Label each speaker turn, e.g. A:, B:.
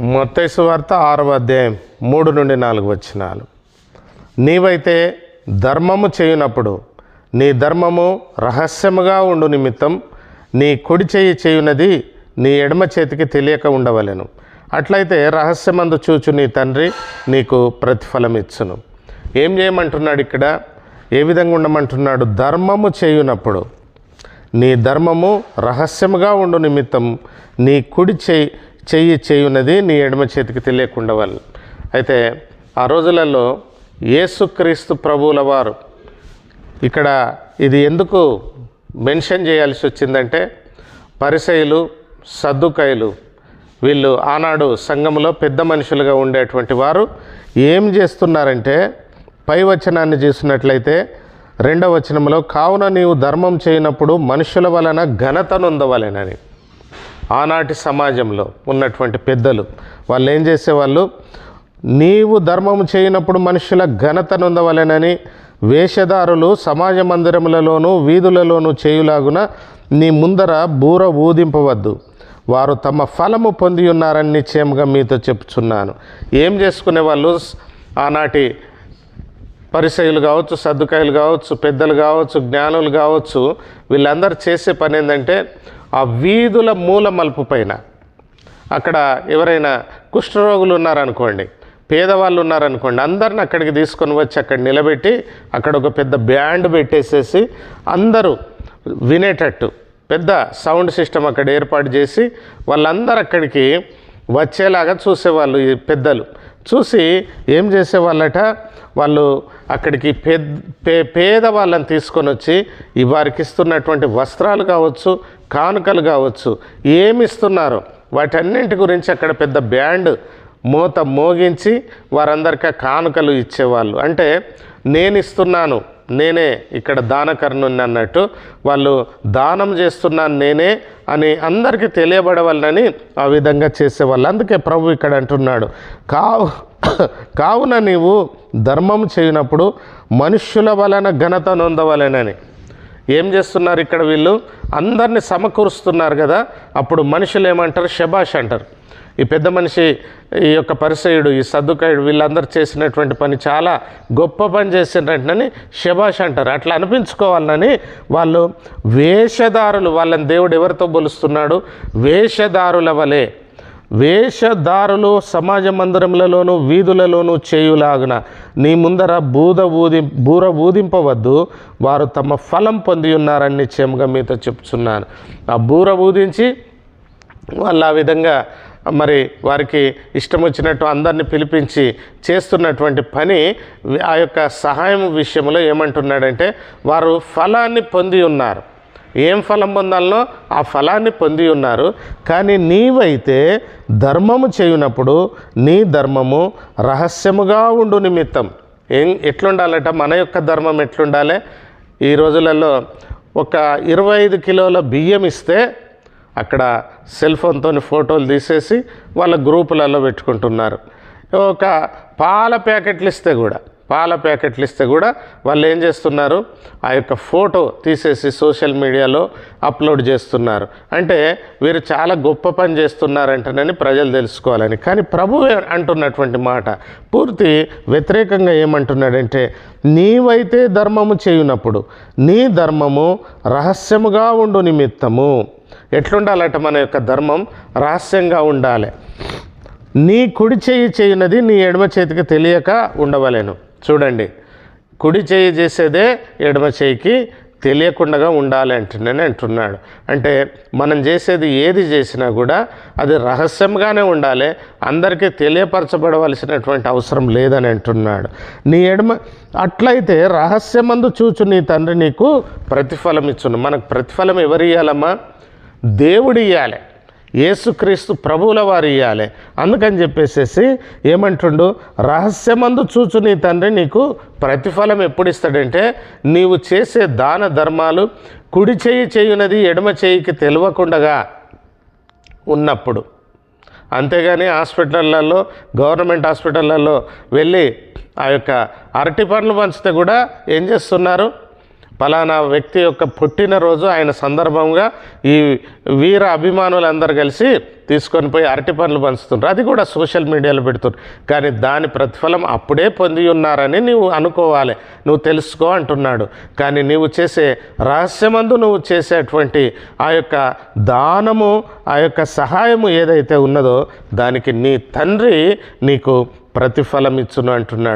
A: మొత్తైసు వార్త ఆరవ అధ్యాయం మూడు నుండి నాలుగు వచ్చినాలు నీవైతే ధర్మము చేయునప్పుడు నీ ధర్మము రహస్యముగా ఉండు నిమిత్తం నీ కుడి చేయి చేయునది నీ ఎడమ చేతికి తెలియక ఉండవలెను. అట్లయితే రహస్యమందు చూచు నీ తండ్రి నీకు ప్రతిఫలం ఇచ్చును ఏం చేయమంటున్నాడు ఇక్కడ? ఏ విధంగా ఉండమంటున్నాడు? ధర్మము చేయునప్పుడు నీ ధర్మము రహస్యముగా ఉండు నిమిత్తం నీ కుడి చేయి చెయ్యి చేయున్నది నీ ఎడమ చేతికి తెలియకుండా వాళ్ళు. అయితే ఆ రోజులలో యేసుక్రీస్తు ప్రభువుల వారు ఇక్కడ ఇది ఎందుకు మెన్షన్ చేయాల్సి వచ్చిందంటే పరిసయులు సద్దుకాయలు వీళ్ళు ఆనాడు సంఘంలో పెద్ద మనుషులుగా ఉండేటువంటి వారు ఏం చేస్తున్నారంటే పై వచనాన్ని చూసినట్లయితే రెండవ వచనంలో కావున నీవు ధర్మం చేయనప్పుడు మనుషుల వలన ఘనత నొందవలెనని. ఆనాటి సమాజంలో ఉన్నటువంటి పెద్దలు వాళ్ళు ఏం చేసేవాళ్ళు? నీవు ధర్మము చేయనప్పుడు మనుషుల ఘనత నొందవలెనని వేషధారులు సమాజ మందిరములలోనూ వీధులలోనూ చేయులాగున నీ ముందర బూర ఊదింపవద్దు. వారు తమ ఫలము పొంది ఉన్నారని నిశ్చయముగా మీతో చెప్తున్నాను ఏం చేసుకునే వాళ్ళు ఆనాటి పరిసయులు కావచ్చు సర్దుకాయలు కావచ్చు పెద్దలు కావచ్చు జ్ఞానులు కావచ్చు వీళ్ళందరూ చేసే పని ఏంటంటే ఆ వీధుల మూల మలుపు పైన. అక్కడ ఎవరైనా కుష్ఠరోగులు ఉన్నారనుకోండి పేదవాళ్ళు ఉన్నారనుకోండి అందరిని అక్కడికి తీసుకొని వచ్చి అక్కడ నిలబెట్టి అక్కడ ఒక పెద్ద బ్యాండ్ పెట్టేసేసి అందరూ వినేటట్టు పెద్ద సౌండ్ సిస్టమ్ అక్కడ ఏర్పాటు చేసి వాళ్ళందరూ అక్కడికి వచ్చేలాగా చూసేవాళ్ళు ఈ పెద్దలు. చూసి ఏం చేసేవాళ్ళట? వాళ్ళు అక్కడికి పెద్ద పే పేద వాళ్ళని తీసుకొని వచ్చి ఈ వారికి ఇస్తున్నటువంటి వస్త్రాలు కావచ్చు కానుకలు కావచ్చు ఏమి ఇస్తున్నారో? వాటన్నింటి గురించి అక్కడ పెద్ద బ్యాండ్ మూత మోగించి వారందరికీ కానుకలు ఇచ్చేవాళ్ళు. అంటే నేను ఇస్తున్నాను నేనే ఇక్కడ దానకర్ణుని అన్నట్టు వాళ్ళు దానం చేస్తున్నాను నేనే అని అందరికీ తెలియబడవాలని ఆ విధంగా చేసేవాళ్ళు. అందుకే ప్రభు ఇక్కడ అంటున్నాడు కావు కావున నీవు ధర్మం చేయనప్పుడు మనుష్యుల వలన ఘనత నొందవలెనని. ఏం చేస్తున్నారు ఇక్కడ వీళ్ళు? అందరిని సమకూరుస్తున్నారు కదా. అప్పుడు మనుషులు ఏమంటారు? శభాష్ అంటారు. ఈ పెద్ద మనిషి ఈ యొక్క పరిసయుడు ఈ సర్దుకాయుడు వీళ్ళందరూ చేసినటువంటి పని చాలా గొప్ప పని చేసినట్టని శభాష్ అంటారు. అట్లా అనిపించుకోవాలని వాళ్ళు వేషధారులు వాళ్ళని దేవుడు ఎవరితో పోలుస్తున్నాడు? వేషధారుల వలె. వేషధారులు సమాజ మందిరములలోను వీధులలోనూ చేయులాగున నీ ముందర బూద ఊది బూర ఊదింపవద్దు. వారు తమ ఫలం పొంది ఉన్నారని నిశ్చయముగా మీతో చెప్తున్నాను. ఆ బూర ఊదించి వాళ్ళు ఆ విధంగా మరి వారికి ఇష్టం వచ్చినట్టు అందరిని పిలిపించి చేస్తున్నటువంటి పని ఆ యొక్క సహాయం విషయంలో ఏమంటున్నాడంటే వారు ఫలాన్ని పొంది ఉన్నారు ఏం ఫలం పొందాలనో ఆ ఫలాన్ని పొంది ఉన్నారు. కానీ నీవైతే ధర్మము చేయునప్పుడు నీ ధర్మము రహస్యముగా ఉండు నిమిత్తం. ఏం ఎట్లుండాలట? మన యొక్క ధర్మం ఎట్లుండాలి? ఈ రోజులలో ఒక ఇరవై ఐదు కిలోల బియ్యం ఇస్తే అక్కడ సెల్ ఫోన్తో ఫోటోలు తీసేసి వాళ్ళ గ్రూపులలో పెట్టుకుంటున్నారు. ఒక పాల ప్యాకెట్లు ఇస్తే కూడా. పాల ప్యాకెట్లు ఇస్తే కూడా వాళ్ళు ఏం చేస్తున్నారు? ఆ యొక్క ఫోటో తీసేసి సోషల్ మీడియాలో అప్లోడ్ చేస్తున్నారు. అంటే వీరు చాలా గొప్ప పని చేస్తున్నారంటేనని ప్రజలు తెలుసుకోవాలని. కానీ ప్రభు అంటున్నటువంటి మాట పూర్తి వ్యతిరేకంగా ఏమంటున్నాడంటే నీవైతే ధర్మము చేయునప్పుడు నీ ధర్మము రహస్యముగా ఉండు నిమిత్తము. ఎట్లుండాలట మన యొక్క ధర్మం? రహస్యంగా ఉండాలి. నీ కుడి చేయి చేయునది నీ ఎడమ చేతికి తెలియక ఉండవలేను. చూడండి. కుడి చేయి చేసేదే ఎడమ చేయికి తెలియకుండా ఉండాలి అంటున్నాను అంటున్నాడు. అంటే మనం చేసేది ఏది చేసినా కూడా అది రహస్యంగానే ఉండాలి అందరికీ తెలియపరచబడవలసినటువంటి అవసరం లేదని అంటున్నాడు. నీ ఎడమ అట్లయితే రహస్యమందు చూచు నీ తండ్రి నీకు ప్రతిఫలం ఇచ్చును మనకు ప్రతిఫలం ఎవరు ఇవ్వాలమ్మా దేవుడు ఇవ్వాలి యేసుక్రీస్తు ప్రభువుల వారు ఇవ్వాలి అందుకని చెప్పేసేసి ఏమంటుండు? రహస్యమందు చూచు నీ తండ్రి నీకు ప్రతిఫలం ఎప్పుడు ఇస్తాడంటే నీవు చేసే దాన ధర్మాలు కుడి చేయి చేయునది ఎడమ చేయికి తెలియకుండగా ఉన్నప్పుడు. అంతేగాని హాస్పిటళ్ళల్లో గవర్నమెంట్ హాస్పిటళ్ళల్లో వెళ్ళి ఆ యొక్క అరటి పండ్లు పంచితే కూడా ఏం చేస్తున్నారు? పలానా వ్యక్తి యొక్క పుట్టినరోజు ఆయన సందర్భంగా ఈ వీర అభిమానులందరూ కలిసి తీసుకొని పోయి అరటి పనులు పంచుతుంటారు అది కూడా సోషల్ మీడియాలో పెడుతున్నారు కానీ దాని ప్రతిఫలం అప్పుడే పొంది ఉన్నారని నువ్వు అనుకోవాలి. నువ్వు తెలుసుకో అంటున్నాడు. కానీ నీవు చేసే రహస్యమందు నువ్వు చేసేటువంటి ఆ యొక్క దానము ఆ యొక్క సహాయము ఏదైతే ఉన్నదో దానికి నీ తండ్రి నీకు ప్రతిఫలం ఇచ్చును అంటున్నాడు.